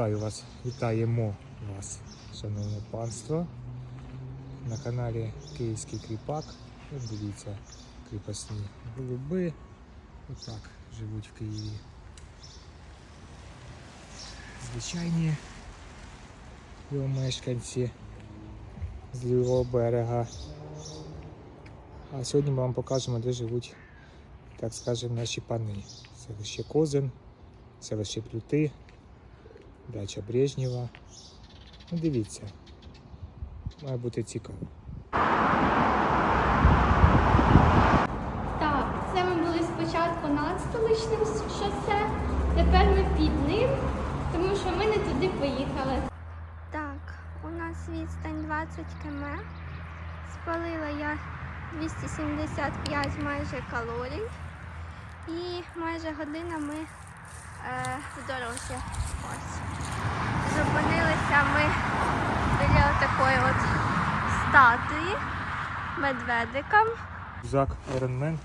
Вітаю вас, вітаємо вас, шановне панство. На каналі Київський Кріпак. От дивіться, кріпосні голуби. Отак живуть в Києві. Звичайні його мешканці з лівого берега. А сьогодні ми вам покажемо, де живуть, так скажемо, наші пани. Селище Козин, селище Плюти, дача Брежнєва. Ну, дивіться, має бути цікаво. Так, це ми були спочатку над столичним шосе, тепер ми під ним, тому що ми не туди поїхали. Так, у нас відстань 20 км. Спалила я 275 майже калорій. І майже година ми е, в дорозі. Ось. Зупинилися ми біля такої от статуї медведика. Зак Ironman.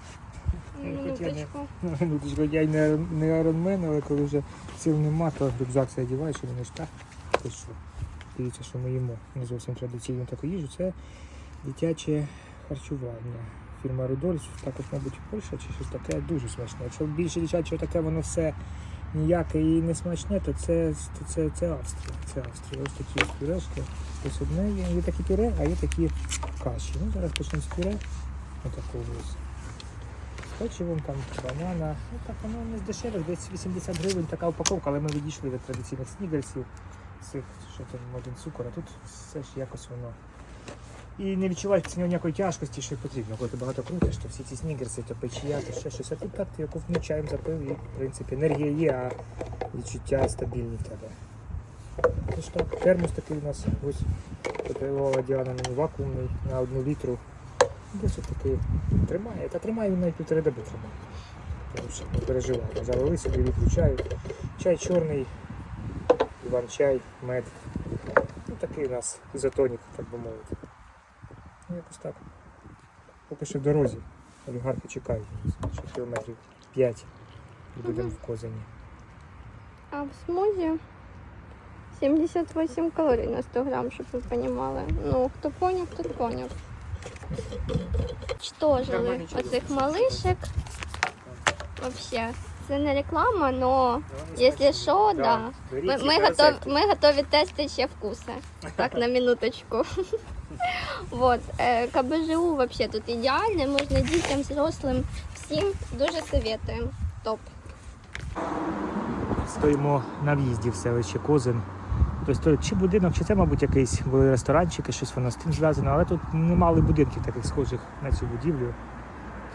Минуточку. Минуточку, я й не, не Ironman, але коли вже сил нема, то рюкзак себе одягаєш і не. То що? Дивіться, що ми їмо. Не зовсім традиційну таку їжу. Це дитяче харчування. Фірма Рудольф, також, мабуть, Польща чи щось таке дуже смачне. Якщо більше дитячого таке, воно все ніяке і не смачне, то це, це, це, це Австрія. Це Австрія. Ось такі пюрешки. Ось одне є. Є такі пюре, а є такі каші. Ну, зараз почнемо з пюре. Отакого ось. Печивом, там банана. Ну так воно не з дешевих, десь 80 гривень така упаковка, але ми відійшли від традиційних снігерсів, цих, що там один цукор, а тут все ж якось воно. І не відчуваєш після нього ніякої тяжкості, що потрібно. Коли ти багато крутиш, то всі ці снігерси, то печія, то ще щось. А тут так ти яку чаєм запив і, в принципі, енергія є, а відчуття стабільні в тебе. Тож так, термос такий у нас ось подарувала Діана мені вакуумний на одну літру. Десь такий тримає. Та тримає він навіть півтори доби тримає. Тому що не переживаємо. Залили собі літру чаю. Чай чорний, іван-чай, мед. Ну такий у нас ізотонік, так би мовити. Ну якось так. Поки що в дорозі. Олігархи чекають. Ще кілометрів 5 і будемо в Козані. А в смузі 78 калорій на 100 грам, щоб ви розуміли. Ну, хто поняв, тот поняв. Чай. оцих малишек. Вообще, це не реклама, но якщо що, да. Ми, ми, готові, ми готові тестити ще вкуси. Так, на минуточку. Вот. Е, КБЖУ вообще тут ідеальне, можна дітям, взрослим, всім дуже советуємо. Топ. Стоїмо на в'їзді в селище Козин. Тобто чи будинок, чи це, мабуть, якийсь були ресторанчики, щось воно з тим зв'язано, але тут немало будинків таких схожих на цю будівлю.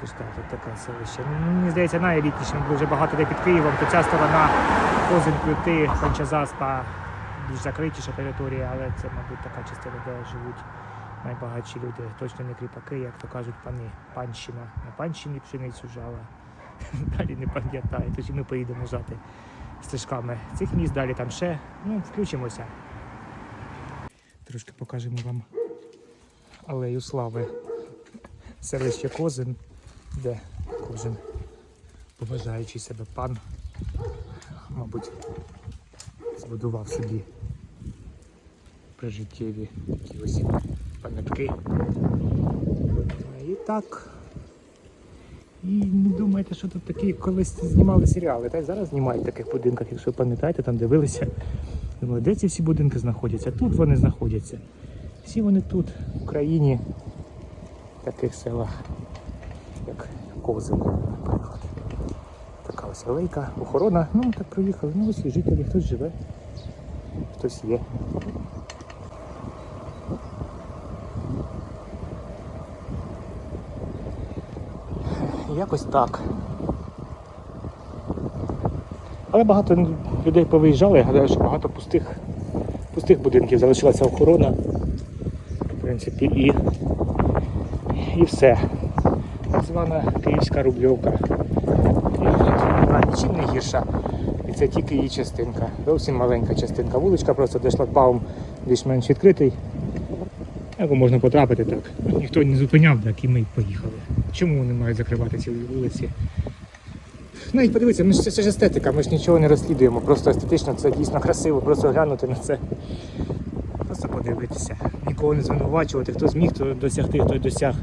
Тож так, тут таке селище. Ну, Мені здається, найелітніше, бо дуже багато де під Києвом, то ця сторона Козин, Плюти, Кончазаспа, більш закритіша територія, але це, мабуть, така частина, де живуть найбагатші люди. Точно не кріпаки, як то кажуть, пани. Панщина. На панщині пшеницю жала. Далі не пам'ятаю, тож ми поїдемо жати стежками цих міст, далі там ще. Ну, включимося. Трошки покажемо вам алею слави. Селище Козин, де кожен поважаючий себе пан, мабуть, збудував собі прижиттєві такі ось пам'ятки. І так. І не думайте, що тут такі колись знімали серіали. Та й зараз знімають в таких будинках, якщо пам'ятаєте, там дивилися. Думали, де ці всі будинки знаходяться? Тут вони знаходяться. Всі вони тут, в Україні, в таких селах, як Козин, наприклад. Така ось алейка, охорона. Ну, так приїхали. Ну, ось і жителі, хтось живе, хтось є. Якось так. Але багато людей повиїжджали, я гадаю, що багато пустих, пустих будинків залишилася охорона. В принципі, і, і все. Так звана Київська Рубльовка. Вона нічим не гірша. І це тільки її частинка. Зовсім маленька частинка. Вуличка просто де шлагбаум більш-менш відкритий. Як можна потрапити так? Ніхто не зупиняв, так і ми поїхали. Чому вони мають закривати ці вулиці? Ну і подивіться, ми ж це, ж естетика, ми ж нічого не розслідуємо, просто естетично це дійсно красиво, просто глянути на це. Просто подивитися. Нікого не звинувачувати, хто зміг, то досягти, той досяг.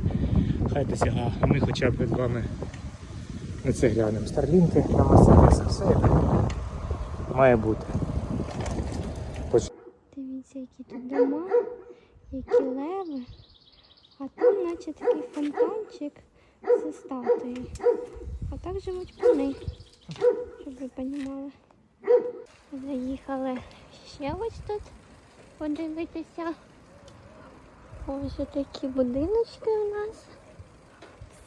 Хай досягав. А ми хоча б з вами на це глянемо. Старлінки на Мерседес, все як має бути. Хоч Дивіться, які тут дома, які леви. А там наче такий фонтанчик зі статуєю. А так живуть пани, щоб ви розуміли. Заїхали ще ось тут подивитися. Ось такі будиночки у нас.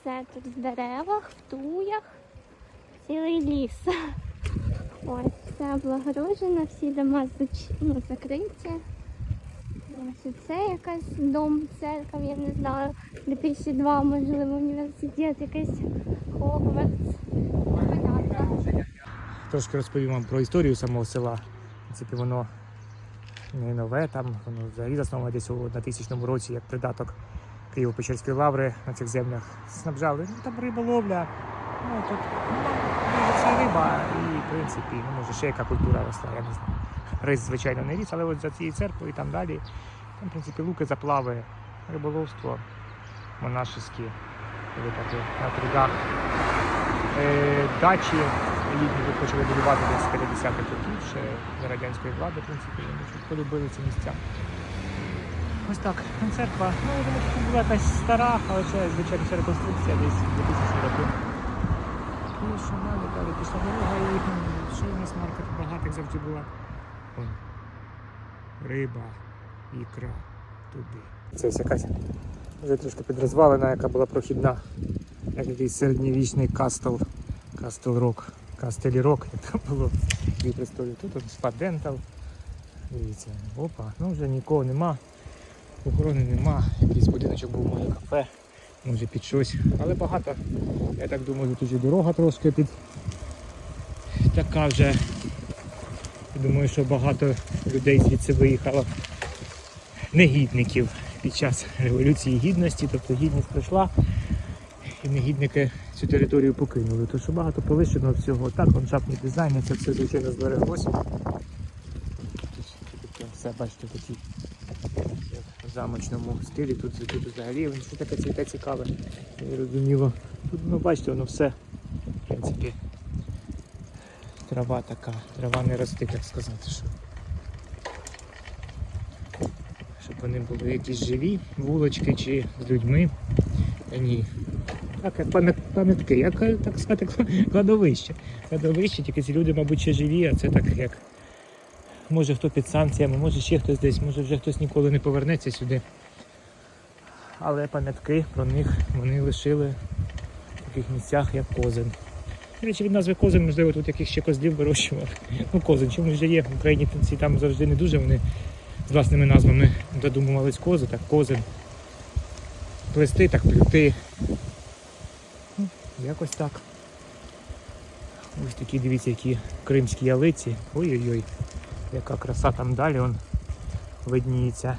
Все тут в деревах, в туях, цілий ліс. Ось це облагорожено, всі дома ну, закриті. Ось це якась дом, церква, я не знаю, 2002, можливо, університет, якийсь Хогвартс. Трошки розповім вам про історію самого села. Принципі, воно не нове, там воно взагалі засноване десь у на тисячному році як придаток Києво-Печерської лаври на цих землях снабжали. Ну там риболовля. Ну тут ну, це риба і в принципі, ну може ще яка культура росла, я не знаю. Рис, звичайно, не ріс, але от за цією церквою і там далі. Там, в принципі, луки, заплави, риболовство, монашеські, так на трудах. Е, дачі літні тут почали будувати десь з 50-х років, ще за радянської влади, в принципі, вони полюбили ці місця. Ось так, церква, ну я думаю, тут була якась стара, але це, звичайно, це реконструкція десь 2000 роки. І що далі, далі пішла дорога і що маркет багато, як завжди була. Вон, риба, ікра, туди. Це ось якась вже трошки підрозвалена, яка була прохідна як якийсь середньовічний кастл, кастл рок, кастелі рок, як там було дві престолі. Тут от спа. Дивіться, опа, ну вже нікого нема, охорони нема, якийсь будиночок був моє кафе, може під щось. Але багато, я так думаю, тут вже дорога трошки під така вже. Думаю, що багато людей звідси виїхало негідників під час Революції Гідності, тобто гідність пройшла і негідники цю територію покинули. Тому що багато полишено всього. Так, ландшафтний дизайн, це все звичайно збереглося. Все, бачите, такі в замочному стилі. Тут, тут взагалі що таке цвіте цікаве, зрозуміло. Тут, ну бачите, воно все, в принципі, трава така, трава не росте, так сказати, що. Щоб вони були якісь живі вулочки чи з людьми. Та ні, так, пам'ятки, як так сказати, кладовище. Кладовище, тільки ці люди, мабуть, ще живі, а це так як. Може хто під санкціями, може ще хтось десь, може вже хтось ніколи не повернеться сюди. Але пам'ятки про них вони лишили в таких місцях, як Козин. До речі, від назви Козин, можливо, тут яких ще козлів вирощували. Ну, Козин, чому вже є в Україні ці там завжди не дуже вони з власними назвами додумувались кози, так Козин. Плести, так плюти. Ну, Якось так. Ось такі, дивіться, які кримські ялиці. Ой-ой-ой, яка краса там далі он видніється.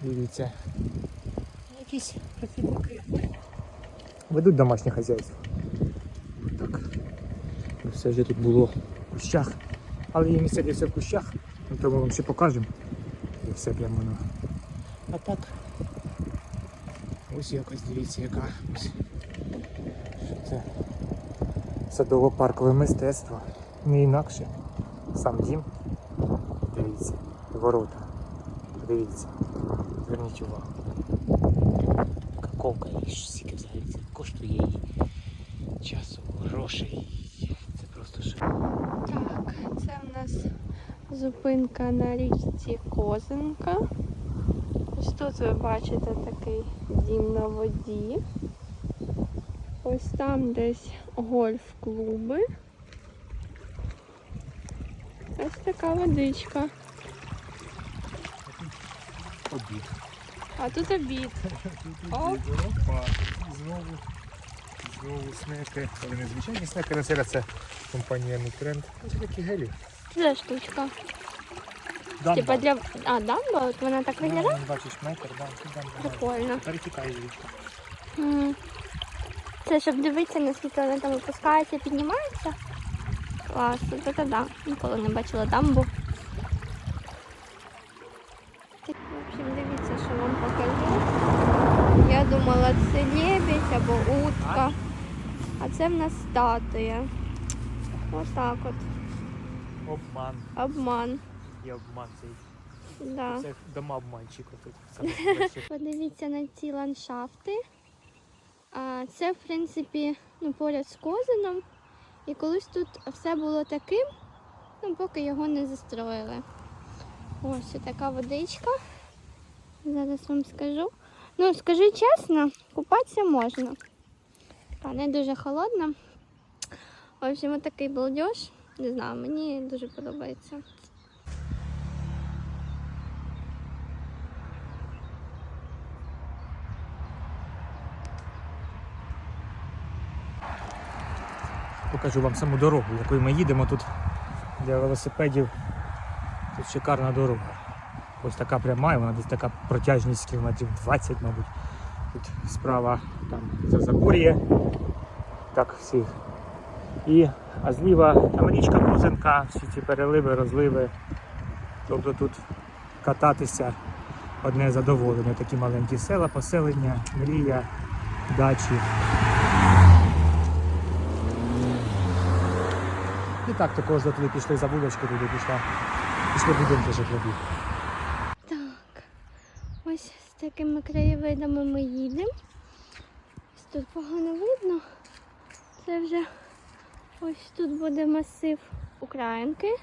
Дивіться. Якісь працівники. Ведуть домашнє хазяйство. Все вже тут було в кущах. Але є місце, де все в кущах, ну, то ми вам ще покажемо. І все прямо на. А так. Ось якось дивіться, яка ось. Це? Садово-паркове мистецтво. Не інакше. Сам дім. Дивіться. Ворота. Дивіться. Зверніть увагу. Каковка і скільки взагалі коштує її часу, грошей. Це. Так, це в нас зупинка на річці Козинка. Ось тут ви бачите такий дім на воді. Ось там десь гольф-клуби. Ось така водичка. Обід. А тут обід. Опа. Знову. Знову снеки. Але не звичайні снеки, на це компанія Мітренд. Ось такі гелі. Це штучка. Дамба. Типа для. А, дамба? От вона так виглядає? Ну, Бачиш метр, да, це дамба. Прикольно. Перетікає. М. Це Це щоб дивитися, наскільки вона там опускається, піднімається. Клас, це та да. Ніколи не бачила дамбу. Так, В общем, дивіться, що вам покажу. Я думала, це лебідь або утка. А це в нас статуя. Отак от. Обман. Обман. Є обман цей. Да. Це дома обманщика тут. Подивіться на ці ландшафти. А, Це, в принципі, ну, поряд з Козином. І колись тут все було таким, ну, поки його не застроїли. Ось така водичка. Зараз вам скажу. Ну, скажу чесно, купатися можна. Та не дуже холодно. В общем, такий балдеж. Не знаю, мені дуже подобається. Покажу вам саму дорогу, якою ми їдемо тут для велосипедів. Тут шикарна дорога. Ось така пряма, вона десь така протяжність кілометрів 20, мабуть. Тут справа там за Забур'є. Так, всі. І, а зліва там річка Козинка, всі ці переливи, розливи. Тобто тут кататися одне задоволення. Такі маленькі села, поселення, мрія, дачі. І так також туди пішли за вуличку, туди пішла. Пішли будинки житлові. Так, такими краєвидами ми їдемо. Тут погано видно. Це вже ось тут буде масив Українки.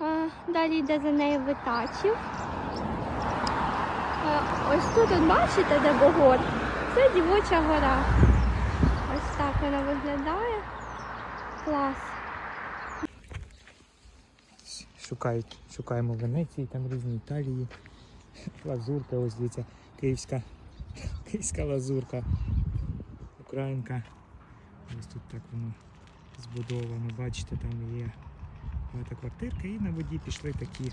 А, далі йде за нею Витачів. А, ось тут, от бачите, де Богор? Це Дівоча гора. Ось так вона виглядає. Клас. Шукають, шукаємо Венеції, там різні Італії. Лазурка, ось дивіться, київська, київська лазурка, українка. Ось тут так воно збудовано. Бачите, там є багатоквартирка і на воді пішли такі.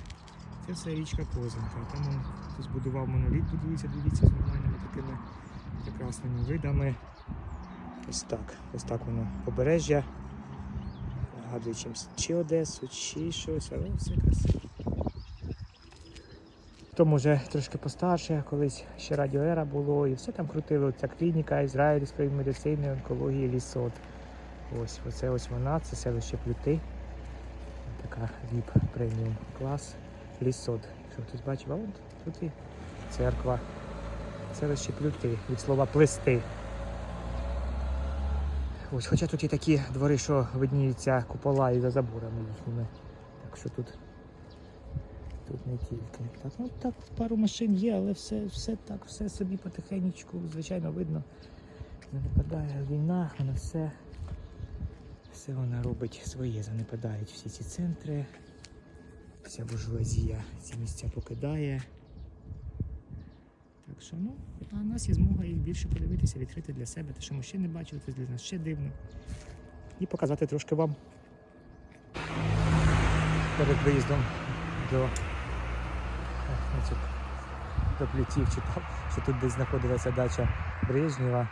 Це все річка Козинка. Там хтось збудував моноліт, будується, дивіться, з нормальними такими прекрасними видами. Ось так. Ось так воно побережжя. Нагадує чимось чи Одесу, чи щось, але все красиво. Хто може трошки постарше, колись ще радіоера було, і все там крутило. Ця клініка ізраїльської медицини, онкології лісот. Ось, оце ось вона, це селище Плюти. Така VIP преміум клас. Лісот. Якщо хтось бачив, а от тут і церква. Селище Плюти. Від слова плести. Ось, хоча тут є такі двори, що видніються купола і за заборами їхніми. Так що тут, тут не тільки. Так, ну так, пару машин є, але все, все так, все собі потихенечку, звичайно, видно. Занепадає війна, вона все, все вона робить своє, занепадають всі ці центри. Вся буржуазія ці місця покидає. Так що, ну, а у нас є змога їх більше подивитися, відкрити для себе, те, що ми ще не бачили, це для нас ще дивно. І показати трошки вам перед виїздом до, до плютів читав, що тут десь знаходилася дача Брежнєва,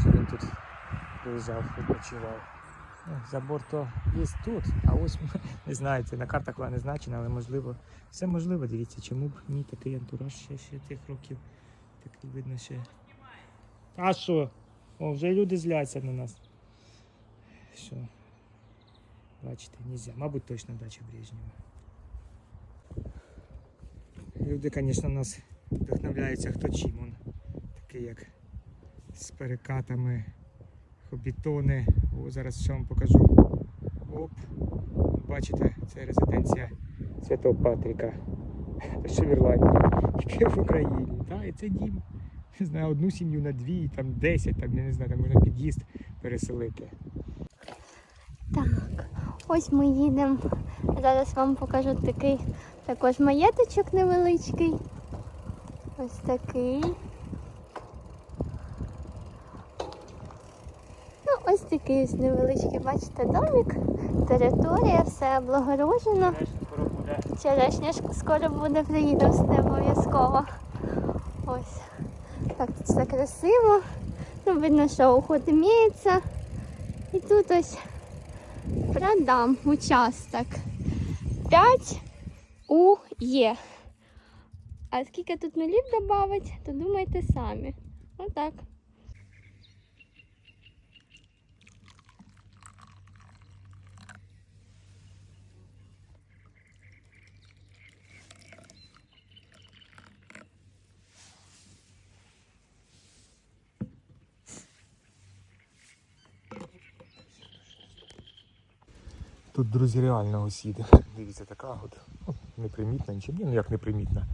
що він тут приїжджав, відпочивав. Ну, забор то є тут, а ось не знаю, це на картах вона не значена, але можливо, все можливо, дивіться, чому б ні такий антураж ще, ще тих років. Такий видно ще. А що? О, вже люди зляться на нас. Що? Бачите, нельзя. Мабуть, точно дача Брежнєва. Люди, звісно, нас вдохновляються хто чим. Он, такий як з перекатами, хобітони. О, зараз ще вам покажу. Оп. Бачите, це резиденція Святого Патріка. Що в Ірландії, тільки в Україні. Так, і це дім. Не знаю, одну сім'ю на дві, там 10, там, я не знаю, там можна під'їзд переселити. Так, ось ми їдемо. Зараз вам покажу такий також маєточок невеличкий. Ось такий. Ну, ось такий ось невеличкий, бачите, домик, територія, все облагорожено. Черешня скоро буде, приїдемо сюди обов'язково. Ось. Так, тут все красиво. Ну, видно, що уход імеється. І тут ось продам участок. 5 у Є. А скільки тут нулів додати, то думайте самі. Отак. Тут, друзі, реально ось їде. Дивіться, така от ну, непримітна, нічим. Ні, ну як непримітна.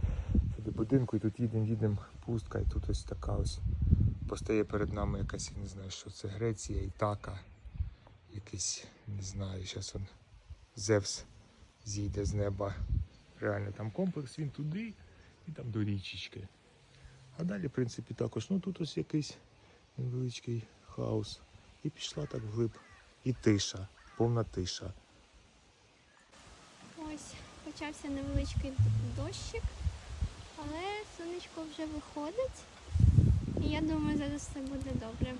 Туди будинку і тут їдемо, їдемо, пустка, і тут ось така ось постає перед нами якась, я не знаю, що це Греція, Ітака. Якийсь, не знаю, зараз он Зевс зійде з неба. Реально там комплекс, він туди і там до річечки. А далі, в принципі, також, ну тут ось якийсь невеличкий хаос. І пішла так вглиб. І тиша, повна тиша. Почався невеличкий дощик, але сонечко вже виходить. І я думаю, зараз все буде добре.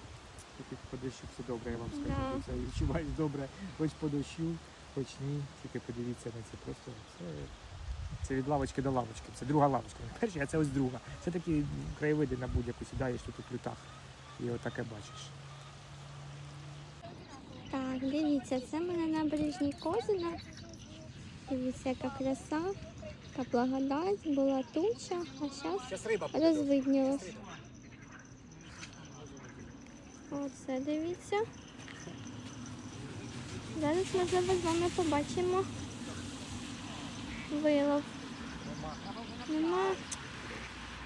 Тільки по дощу все добре, я вам скажу. Да. Це відчуваєш добре, хоч по дощу, хоч ні. Тільки подивіться на це просто. Це, це від лавочки до лавочки. Це друга лавочка. Не Перша, а це ось друга. Це такі краєвиди на будь-яку сідаєш тут у плитах. І отаке бачиш. Так, дивіться, це ми на набережній Козина. Дивіться, яка краса, яка благодать, була туча, а зараз Зараз. Оце дивіться. Зараз можливо з вами побачимо вилов. Нема.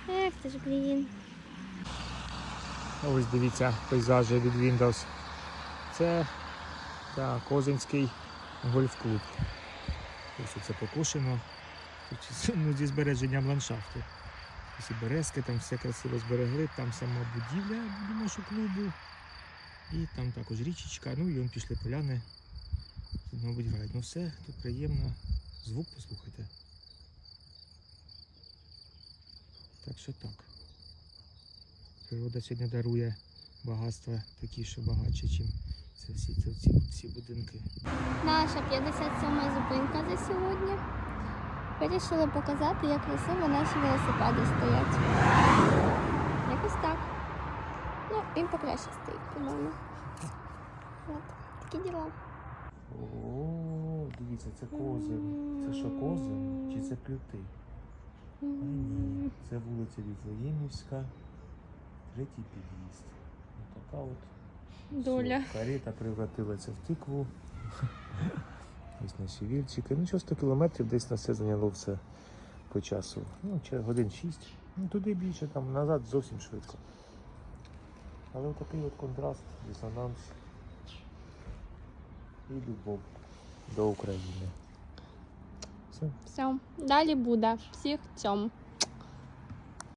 Ех ти ж, блін. Ось дивіться пейзажі від Windows. Це так, Козинський гольф-клуб. Ось це покушено. Тут, ну, зі збереженням ландшафту. Ось і березки, там все красиво зберегли, там сама будівля, будемо, що клубу. І там також річечка, ну і он пішли поляни. Тут, мабуть, грають. Ну все, тут приємно. Звук послухайте. Так що так. Природа сьогодні дарує багатства такі, що багатше, ніж це всі це, ці, ці будинки. Наша 57-ма зупинка за сьогодні. Вирішили показати, як красиво наші велосипеди стоять. Якось так. Ну, він покраще стоїть, по-моєму. Такі діла. О, дивіться, це козин. Це що козин чи це плюти? Ні, це вулиця Віфлеємівська, третій під'їзд. Ось така от Доля. Все, Карета превратилася в тикву. Ось наші вільчики. Ну, що 100 кілометрів десь на все зайняло все по часу. Ну, годин 6. Ну, туди більше, там назад зовсім швидко. Але такий от контраст, дисонанс і любов до України. Все. Все, далі буде. Всіх цьому.